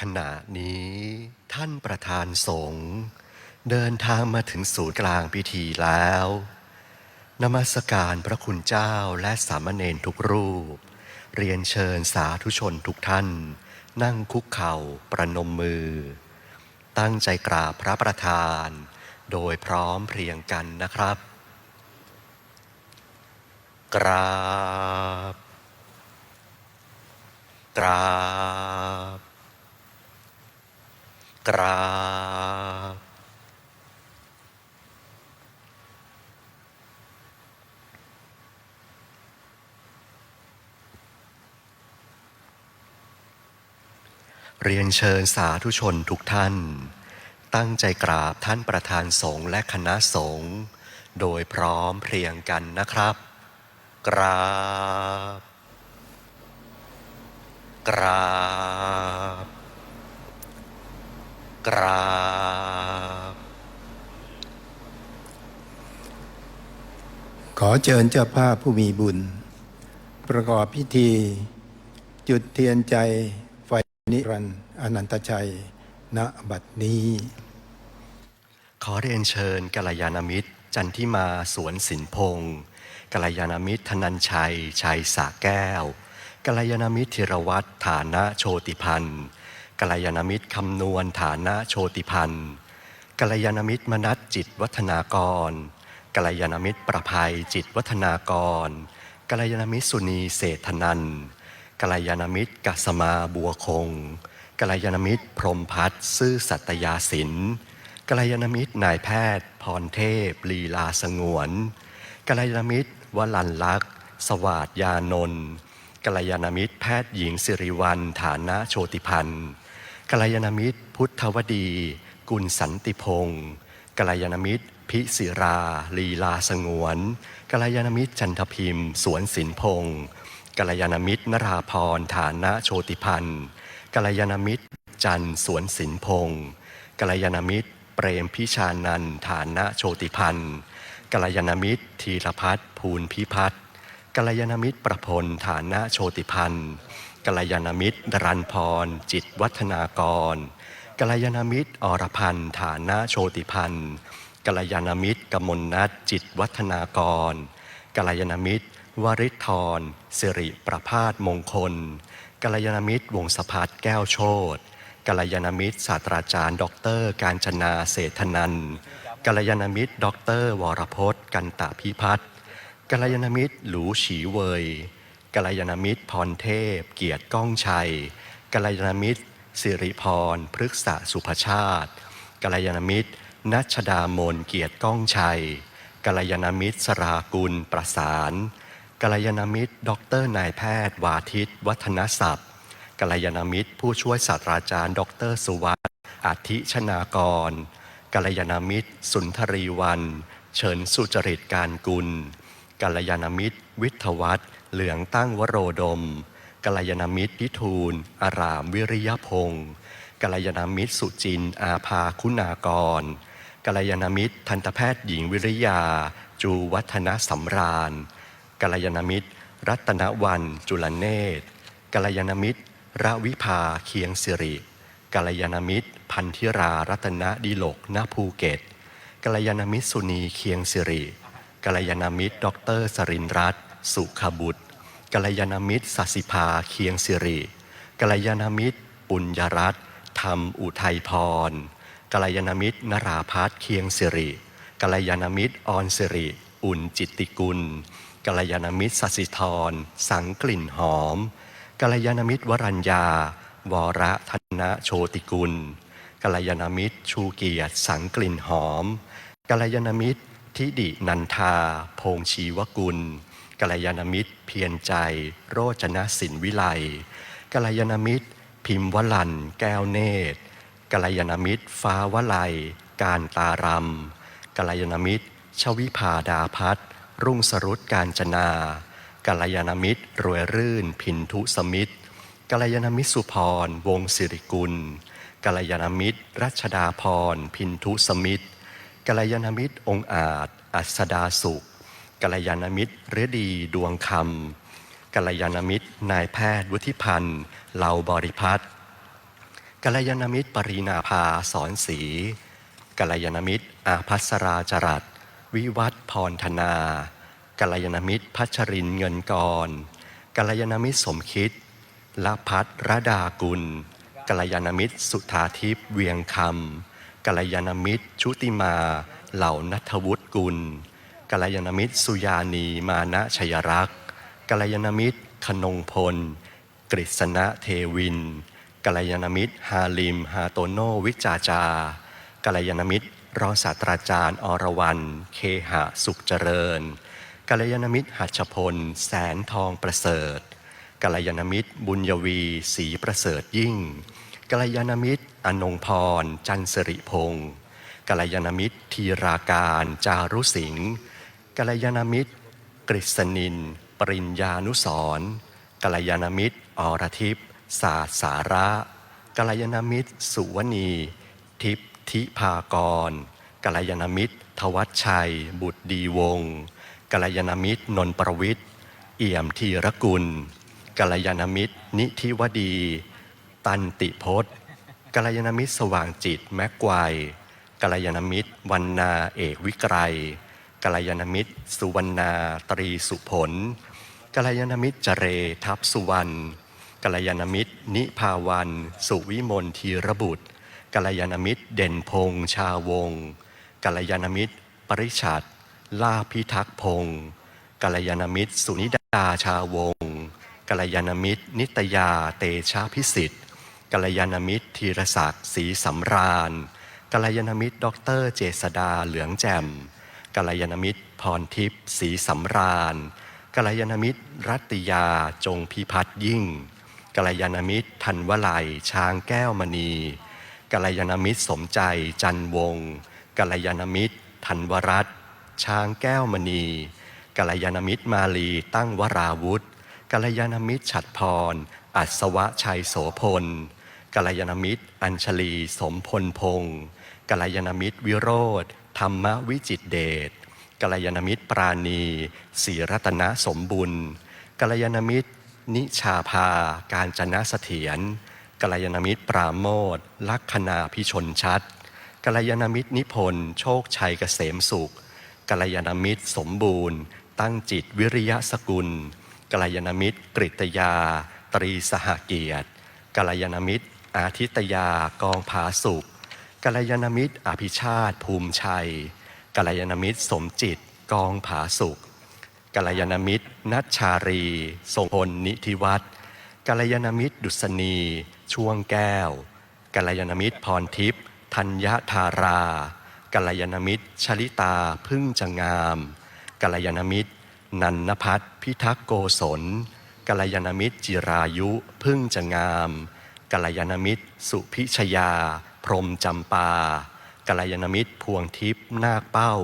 ขณะนี้ท่านประธานสงฆ์เดินทางมาถึงศูนย์กลางพิธีแล้ว นมัสการพระคุณเจ้าและสามเณรทุกรูป เรียนเชิญสาธุชนทุกท่าน นั่งคุกเข่าประนมมือ ตั้งใจกราบพระประธาน โดยพร้อมเพรียงกันนะครับ กราบ กราบ กราบเรียนเชิญสาธุชนทุกท่าน ตั้งใจกราบท่านประธานสงฆ์และคณะสงฆ์โดยพร้อมเพรียงกันนะครับ กราบ กราบ กราบ ขอเชิญเจ้าภาพผู้มีบุญ ประกอบพิธี จุดเทียนใจไฟนิรันดร์อนันตชัย ณบัดนี้ ขอเรียนเชิญกัลยาณมิตร จันทิมาสวนสินพงศ์กัลยาณมิตรธนันชัย ชัยสาแก้วกัลยาณมิตรธีรวัตรฐานะโชติพันธ์ กัลยาณมิตรคำนวณฐานะโชติพันธ์กัลยาณมิตรมนัสจิตวัฒนากรกัลยาณมิตรประภัยจิตวัฒนากรกัลยาณมิตรสุนีเศรษฐนันกัลยาณมิตรกัสมาบัวคงกัลยาณมิตรพรมพัฒน์ซื่อสัตยาสินกัลยาณมิตรนายแพทย์ พรเทพ ลีลาสงวนกัลยาณมิตรวลันลักษ์สวาสดยานนท์กัลยาณมิตรแพทย์หญิงสิริวัลฐานะโชติพันธ์ กัลยาณมิตร พุทธวดี กุลสันติพงศ์กัลยาณมิตร พิสิรา ลีลาสงวนกัลยาณมิตรจันทพิมพ์ สวนสินพงศ์กัลยาณมิตรนราพรฐานะโชติพันธ์กัลยาณมิตร จันสวนสินพงศ์กัลยาณมิตร เปรมพิชานันฐานะโชติพันธ์กัลยาณมิตร ธีรพัฒน์ภูลพิพัฒน์กัลยาณมิตรประพลฐานะโชติพันธ์ กัลยาณมิตร ดรันพร จิตวัฒนากร กัลยาณมิตร อรพันธ์ฐานะโชติพันธ์กัลยาณมิตรกมลนัทจิตวัฒนากร กัลยาณมิตร วริธรสิริประพาสมงคล กัลยาณมิตร วงศพัฒน์แก้วโชตกัลยาณมิตรศาสตราจารย์ด็อกเตอร์การจนาเศรษฐนันกัลยาณมิตรด็อกเตอร์วรพจน์ กันตะพิพัฒน์กัลยาณมิตร หลูฉีเวย กัลยาณมิตรพรเทพ เกียรติก้องชัยกัลยาณมิตรสิริพรพฤกษะสุภชาติกัลยาณมิตรนัชดามนเกียรติก้องชัยกัลยาณมิตรสรากุลประสานกัลยาณมิตรด็อกเตอร์นายแพทย์ วาทิต วัฒนศัพท์กัลยาณมิตร ผู้ช่วยศาสตราจารย์ดอกเตอรสุวัสด์อาทิชนากรกัลยาณมิตร สุนทรีวัน เฉินสุจริตการกุลกัลยาณมิตร วิทวัฒน์ เหลืองตั้งวโรดมกัลยาณมิตรพิทูล อารามวิริยพงศ์กัลยาณมิตรสุจิน อาภาคุณากรกัลยาณมิตร ทันตแพทย์หญิงวิริยา จูวัฒนสำราญกัลยาณมิตร รัตนวัน จุลเนตรกัลยาณมิตรระวิภาเคียงสิริกัลยาณมิตร พันธิรารัตนดีโลกณภูเก็ตกัลยาณมิตรสุนีเคียงสิริกัลยาณมิตรดอกเตอรสรินร์รัตน์ สุขบุตรกัลยาณมิตรสัสิภาเคียงสิริกัลยาณมิตร ปุญญรัตน์ธรรมอุทัยพรกัลยาณมิตรนราพัฒเคียงสิริกัลยาณมิตรออนสิริ อุ่นจิตติกุลกัลยาณมิตรสัสิธร สังกลิ่นหอมกัลยาณมิตรวรัญญา วรธนะโชติกุลกัลยาณมิตร ชูเกียรติ สังกลิ่นหอมกัลยาณมิตรทิดินันทา พงชีวกุล กัลยาณมิตร เพียรใจ โรจนสินวิไลกัลยาณมิตร พิมพ์วลันแก้วเนตรกัลยาณมิตร ฟ้าวลัย การตารำกัลยาณมิตร ชวิภาดาพัฒรุ่งสรุตการจนากัลยาณมิตร รวยรื่น พินทุสมิตรกัลยาณมิตรสุพร วงศิริกุลกัลยาณมิตร รัชดาพร พินทุสมิตรกัลยาณมิตร องค์อาจ อัสดาสุข กัลยาณมิตรฤดีดวงคำกัลยาณมิตร นายแพทย์ วุฒิพันธ์เหล่าบริพัตรกัลยาณมิตร ปรีนาภาสอนศรีกัลยาณมิตร อาภัสราจรัตวิวัฒพรธนากัลยาณมิตรพัชรินเงินกรกัลยาณมิตรสมคิดละพัฒรดากุลกัลยาณมิตร สุธาทิพย์เวียงคำกัลยาณมิตร ชุติมา เหล่านัทวุฒิกุล กัลยาณมิตร สุยานีมานะชยรักษ์กัลยาณมิตร ขนงพล กฤษณะเทวินกัลยาณมิตร ฮาลิม ฮาโตโนวิจาจากัลยาณมิตรรองศาสตราจารย์ อรวรรณเคหะสุขเจริญกัลยาณมิตรหัชพล แสนทองประเสริฐกัลยาณมิตร บุญยวีศรีประเสริฐยิ่งกัลยาณมิตร อนงพร จันสริพงศ์กัลยาณมิตรทีราการ จารุสิงห์ กัลยาณมิตร กฤษณิน ปริญญานุสรกัลยาณมิตร อรทิพศาสาระกัลยาณมิตร สุวณี ทิพย์ทิพากรกัลยาณมิตร ทวัชชัย บุตรดีวงศ์กัลยาณมิตร นนประวิทย์เอี่ยมทีรกุลกัลยาณมิตร นิธิวดี ตันติพจน์กัลยาณมิตร สว่างจิต แม็กไกวกัลยาณมิตรวันนาเอกวิกรัย กัลยาณมิตร สุวรรณาตรีสุผลกัลยาณมิตรเจเรทัพสุวรรณกัลยาณมิตร นิพาวัน สุวิมลทีระบุตรกัลยาณมิตร เด่นพงษ์ชาวงกัลยาณมิตร ปริชัดลาพิทักษ์พงศ์กัลยาณมิตร สุนิดาชาวงกัลยาณมิตร นิตยาเตชาพิสิทธิ์กัลยาณมิตรธีรศักดิ์ศรีสำราญกัลยาณมิตรดอกเตอรเจษดาเหลืองแจ่ม กัลยาณมิตร พรทิพย์ศรีสำราญกัลยาณมิตร รัตติยาจงพิพัฒน์ยิ่งกัลยาณมิตรธันวไลยช้างแก้วมณีกัลยาณมิตรสมใจจันวงกัลยาณมิตรธันวรัตช้างแก้วมณีกัลยาณมิตรมาลีตั้งวราวุธกัลยาณมิตรฉัดพร อัศวะชัยโสพลกัลยาณมิตร อัญชลี สมพลพงศ์กัลยาณมิตรวิโรธ ธรรมวิจิตเดชกัลยาณมิตรปราณีศรีรัตนสมบุญกัลยาณมิตร นิชาภา การจนะเสถียรกัลยาณมิตรปราโมทลักษณาพิชนชัดกัลยาณมิตรนิพนธ์โชคชัยเกษมสุขกัลยาณมิตรสมบูรณ์ ตั้งจิตวิริยะสกุลกัลยาณมิตรกริตยา ตรีสหเกียรติกัลยาณมิตร อาทิตยากองผาสุข กัลยาณมิตรอภิชาติ ภูมิชัย กัลยาณมิตรสมจิต กองผาสุข กัลยาณมิตรนัชชารี ทรงพลนิธิวัฒน์กัลยาณมิตรดุษณี ช่วงแก้ว กัลยาณมิตรพรทิพย์ธัญญธารา กัลยาณมิตรชลิตาพึ่งจะงาม กัลยาณมิตร นันนพัฒพิทักษ์โกศล กัลยาณมิตรจิรายุพึ่งจะงาม กัลยาณมิตร สุพิชยา พรมจำปากัลยาณมิตรพวงทิพย์นาคเป้า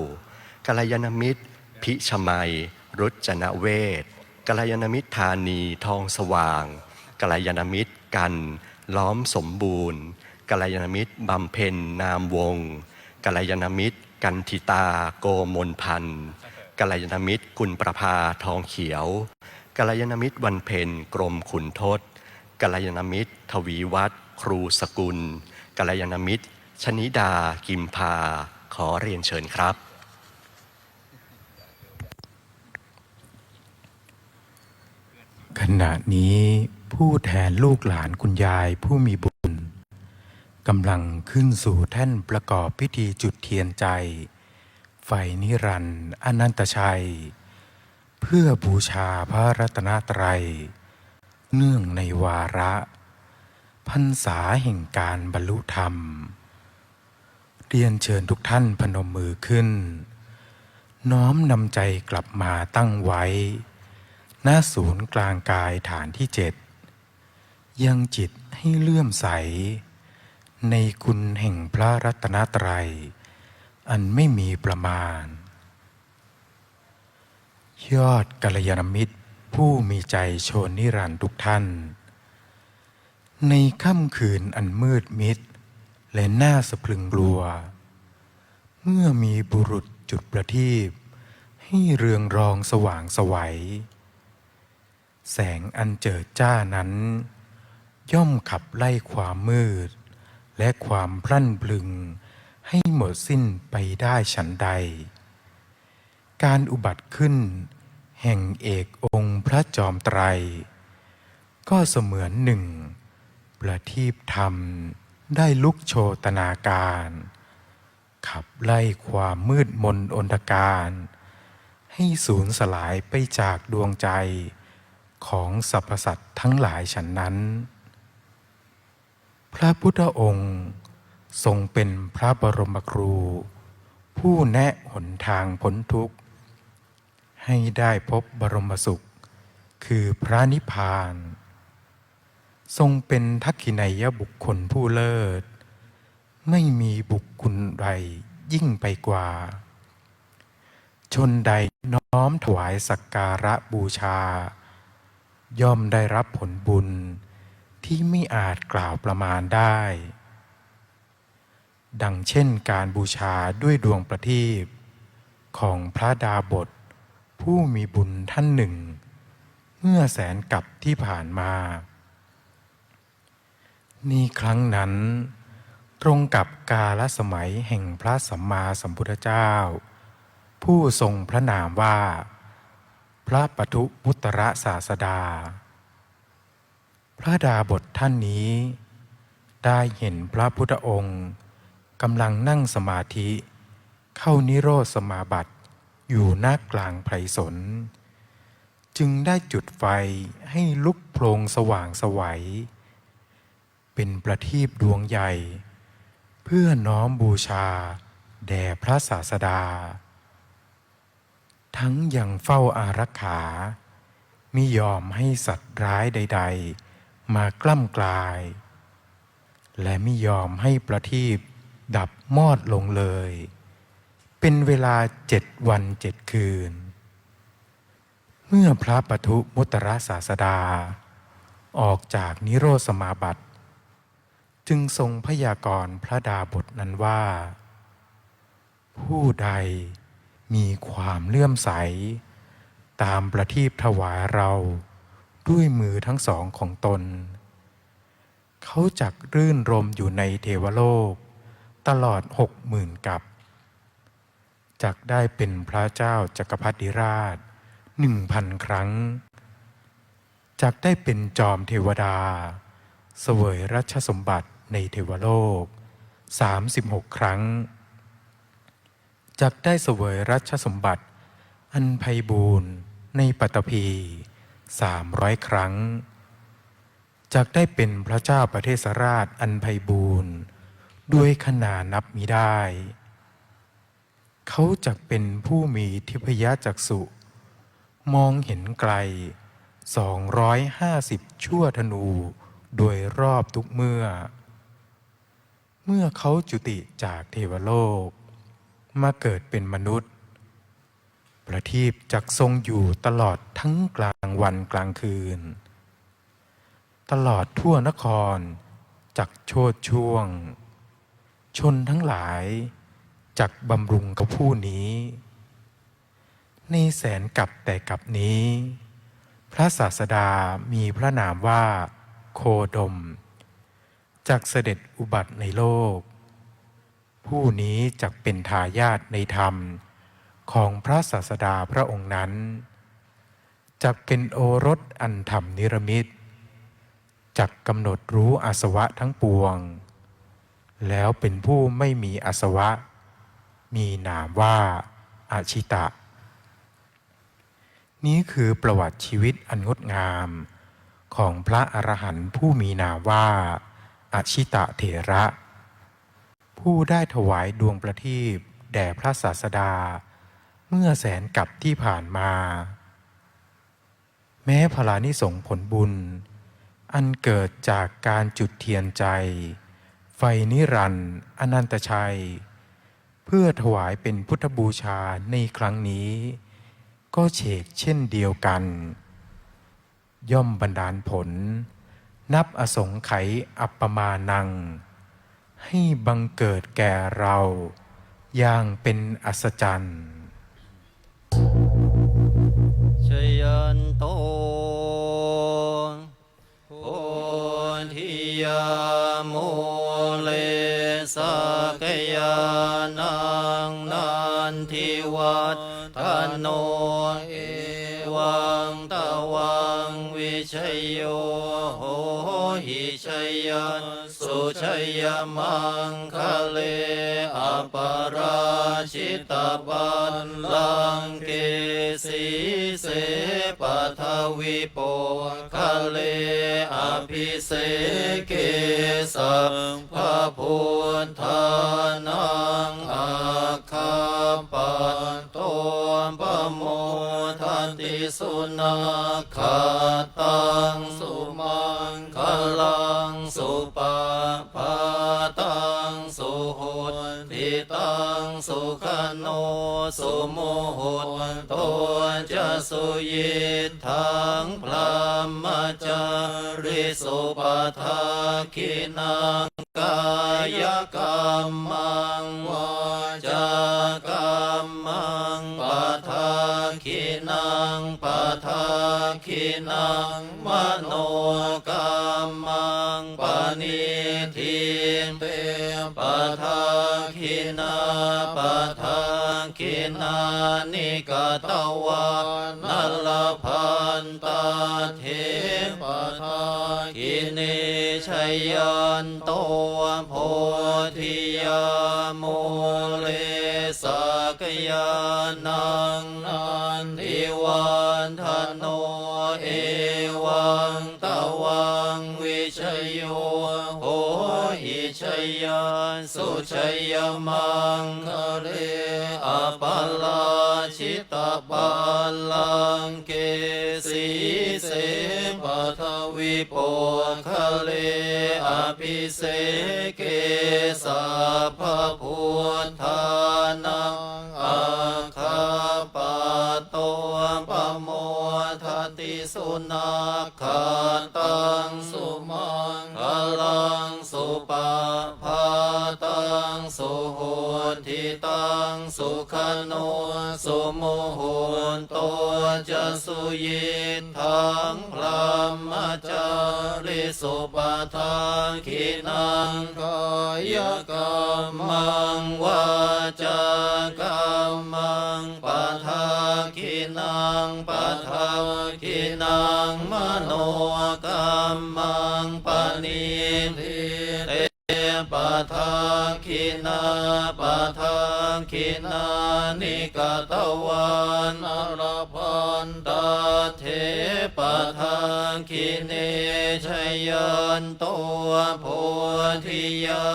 กัลยาณมิตร พิชมัย รุจนเวศกัลยาณมิตรธานีทองสว่างกัลยาณมิตรกัน ล้อมสมบูรณ์กัลยาณมิตรบำเพ็ญนามวงกัลยาณมิตร กันทิตาโกมลพันธ์กัลยาณมิตรกุลประภาทองเขียวกัลยาณมิตรวันเพ็ญกรมขุนทศกัลยาณมิตร ทวีวัฒน์ครูสกุล กัลยาณมิตร ชนิดา กิมพา ขอเรียนเชิญครับ ขณะนี้ผู้แทนลูกหลานคุณยายผู้มีบุญกำลังขึ้นสู่แท่นประกอบพิธีจุดเทียนใจ ไฟนิรันดร์อนันตชัย เพื่อบูชาพระรัตนตรัย เนื่องในวาระ พรรษาแห่งการบรรลุธรรม เรียนเชิญทุกท่านพนมมือขึ้น น้อมนำใจกลับมาตั้งไว้ณศูนย์กลางกายฐานที่เจ็ดยังจิตให้เลื่อมใส ในคุณแห่งพระรัตนตรัย อันไม่มีประมาณ ยอดกัลยาณมิตรผู้มีใจโชนนิรันดร์ทุกท่าน ในค่ำคืนอันมืดมิด และน่าสะพรึงกลัว เมื่อมีบุรุษจุดประทีปให้เรืองรองสว่างสวัย แสงอันเจิดจ้านั้น ย่อมขับไล่ความมืด และความพรั่นพรึง ให้หมดสิ้นไปได้ฉันใด การอุบัติขึ้น แห่งเอกองค์พระจอมไตร ก็เสมือนหนึ่ง ประทีปธรรมได้ลุกโชตนาการ ขับไล่ความมืดมนอนตการ ให้สูญสลายไปจากดวงใจของสรรพสัตว์ทั้งหลายฉันนั้น พระพุทธองค์ทรงเป็นพระบรมครู ผู้แนะหนทางพ้นทุกข์ ให้ได้พบบรมสุข คือพระนิพพาน ทรงเป็นทักขินัยบุคคลผู้เลิศ ไม่มีบุคคลใดยิ่งไปกว่า ชนใดน้อมถวายสักการะบูชา ย่อมได้รับผลบุญที่ไม่อาจกล่าวประมาณได้ ดังเช่นการบูชาด้วยดวงประทีปของพระดาบท ผู้มีบุญท่านหนึ่ง เมื่อแสนกับที่ผ่านมา นี่ครั้งนั้น ตรงกับกาลสมัยแห่งพระสัมมาสัมพุทธเจ้า ผู้ทรงพระนามว่า พระปทุมุตระศาสดา พระดาบทท่านนี้ ได้เห็นพระพุทธองค์กำลังนั่งสมาธิ เข้านิโรธสมาบัติอยู่หน้ากลางไพรสน จึงได้จุดไฟให้ลุกโพลงสว่างสวัย เป็นประทีปดวงใหญ่ เพื่อน้อมบูชา แด่พระศาสดา ทั้งยังเฝ้าอารักขามิยอมให้สัตว์ร้ายใด ๆ มากล้ำกลาย และไม่ยอมให้ประทีปดับมอดลงเลย เป็นเวลาเจ็ดวันเจ็ดคืน เมื่อพระปทุมุตระศาสดา ออกจากนิโรธสมาบัติ จึงทรงพยากรณ์พระดาบทนั้นว่า ผู้ใดมีความเลื่อมใส ตามประทีปถวายเราด้วยมือทั้งสองของตน เขาจักรื่นรมอยู่ในเทวโลก ตลอดหกหมื่นกับจักได้เป็นพระเจ้าจักรพรรดิราชหนึ่งพันครั้ง จักได้เป็นจอมเทวดา เสวยรัชสมบัติ ในเทวโลก 36 ครั้ง จักได้เสวยรัชสมบัติ อันไพบูรณ์ในปัตตภี300 ครั้ง จักได้เป็นพระเจ้าประเทศราชอันไพบูรณ์ ด้วยขนานับมิได้ เขาจักเป็นผู้มีทิพยจักษุ มองเห็นไกล 250 ชั่วธนู โดยรอบทุกเมื่อ เมื่อเขาจุติจากเทวโลก มาเกิดเป็นมนุษย์ ประทีปจักทรงอยู่ตลอดทั้งกลางวันกลางคืน ตลอดทั่วนครจักโชดช่วง ชนทั้งหลาย จักบำรุงกับผู้นี้ ในแสนกับแต่กับนี้ พระศาสดามีพระนามว่าโคดม จากเสด็จอุบัติในโลก ผู้นี้จักเป็นทายาทในธรรมของพระศาสดาพระองค์นั้นจักเป็นโอรสอันธรรมนิรมิตจักกำหนดรู้อาสวะทั้งปวง แล้วเป็นผู้ไม่มีอาสวะ มีนามว่าอาชิตะ นี้คือประวัติชีวิตอันงดงามของพระอรหันต์ผู้มีนามว่า อาชิตะเถระ ผู้ได้ถวายดวงประทีปแด่พระศาสดา เมื่อแสนกับที่ผ่านมา แม้พลานิสงผลบุญ อันเกิดจากการจุดเทียนใจ ไฟนิรันดร์อนันตชัย เพื่อถวายเป็นพุทธบูชาในครั้งนี้ ก็เฉกเช่นเดียวกัน ย่อมบันดาลผล นับอสงไขยอัปปมานัง ให้บังเกิดแก่เรา อย่างเป็นอัศจรรย์ชยันโตโพธิยาโมเลสกยานังนันทิวัฒทโนเอวังตะวังวิชยโย หิชยันสุชยมังคะเลอปราชิตบันลังเกสีเสปทวิโปคะเลอภิเสเกสัพพะพุทธานังอาคาปันโต ปโมทันติสุนาคาตังสุมังคลังสุปะปาตังสุหุติตังสุขโนสุโมหุตโตจะสุยิทังพระมจาริสุปทาคินังกายกรรมัง คินังมโนกรรมังปณิทินเตปะทาคินาปะทาคินานิกตวานัลลพันตาเทปะทาคิเนชยันโตโพธิยาโมเล กยานังนันทิวันทโนเอวังตะวังวิชโยโหหิชยันสุชยมังคะเรอปัลลาชิตาปัลลังเกสีเสปทวิปคะเลอภิเสเกสัพพุทธานา โตปโมทติสุนาคาตังสุมังคลังสุปะพา สุโหทิตังสุขโนสุโมโหนโตจะสุยิทังพระมจาริสุปทาคินังกายกรรมังวาจากรรมังปะทาคินังปะทาคินังมโนกรรมังปณิท ทาคินาปะทาคินานิกตะวันอรพันตาเทปะทาคิเนชยันโตโพธิยา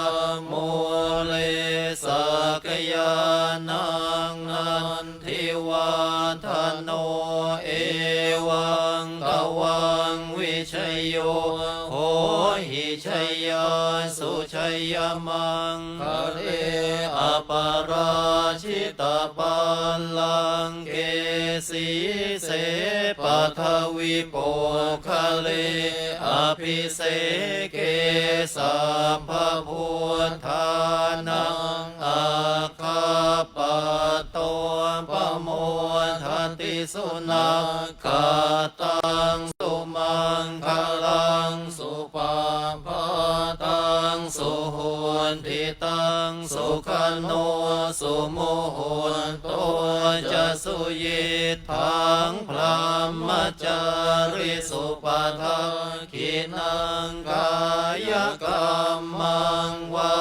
โมเลสักยานังนันทิวันทโนเอวังตวังวิชยโย ยมังคะเรอปราชิตาปัลลังเกสีเสปทวิโปคะเลอภิเสเกสัพพะพุทธานังอาคาปะโตปะโมทันติสุนาคาตังสุมังคลังสุปาพาตัง สุโหนทิตังสุขโนสุโมโหนโตจะสุยิทังพระมจาริสุปทาคินังกายกรรมังวา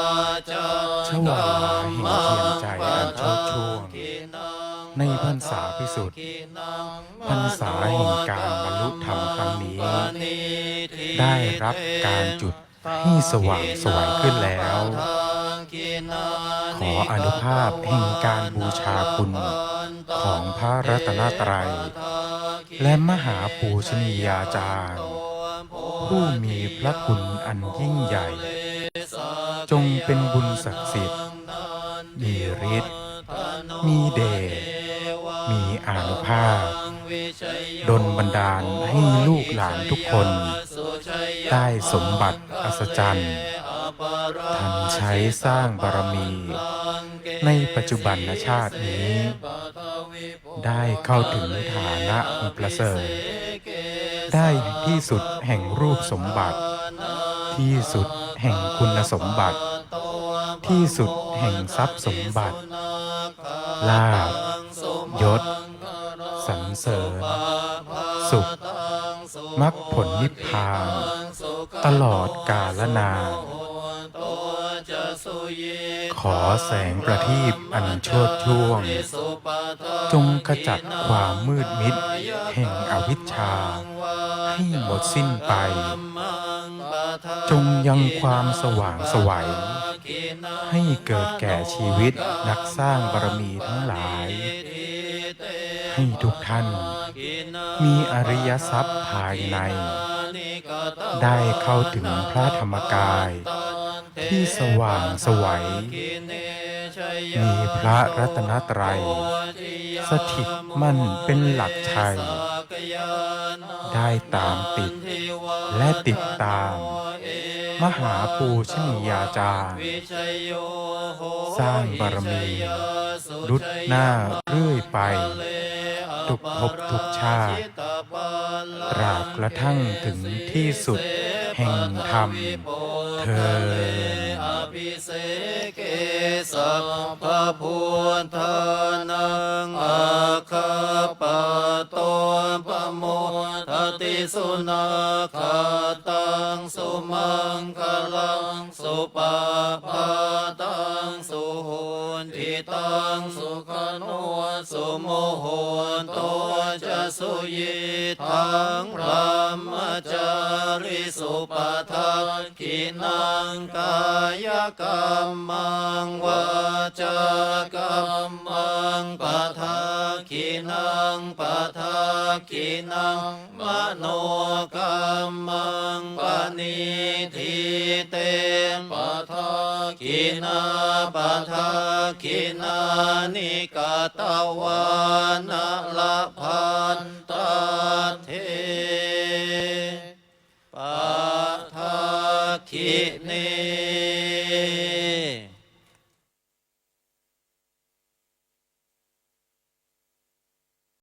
จาชวาแห่งเทียนใจอันโชดช่วงในพรรษาพิสุทธิ์พรรษาแห่งการบรรลุธรรมครั้งนี้ ได้รับการจุด ให้สว่างสวยขึ้นแล้ว ขออนุภาพแห่งการบูชาคุณของพระรัตนตรัย และมหาปูชนียาจารย์ ผู้มีพระคุณอันยิ่งใหญ่ จงเป็นบุญศักดิ์สิทธิ์ มีฤทธิ์มีเดชมีอานุภาพดลบันดาลให้ลูกหลานทุกคน ได้สมบัติ อัศจรรย์ทันใช้สร้างบารมี ในปัจจุบันชาตินี้ ได้เข้าถึงฐานะอันประเสริฐได้ที่สุดแห่งรูปสมบัติ ที่สุดแห่งคุณสมบัติ ที่สุดแห่งทรัพย์สมบัติ ลาภยศสรรเสริญ สุขมรรคผลนิพพาน ตลอดกาลนานขอแสงประทีปอันโชดช่วง จงขจัดความมืดมิด แห่งอวิชชา ให้หมดสิ้นไป จงยังความสว่างสวัย ให้เกิดแก่ชีวิตนักสร้างบารมีทั้งหลาย ให้ทุกท่าน มีอริยทรัพย์ภายใน ได้เข้าถึงพระธรรมกาย ที่สว่างไสวัย มีพระรัตนตรัย สถิตมั่นเป็นหลักชัย ได้ตามติดและติดตาม มหาปูชนียาจารย์สร้างบารมีรุดหน้าเรื่อยไป ทุกภพทุกชาติตราบกระทั่งถึงที่สุดแห่งธรรมเธอญอภิเสเกสัพพพุทธานังอาคาปโตปโมทติสุนาคาตังสุมังคลังสุปาปาตังสุ ตังสุขโนสุโมโหนโตจะสุยิทังพระมจาริสุปทักขินังกายกรรมังวาจากรรมังปทักขินังปทักขินังมโนกรรมังปณิทิเตปทัก กินาปทักขินานิกาตวานะละพันตาเท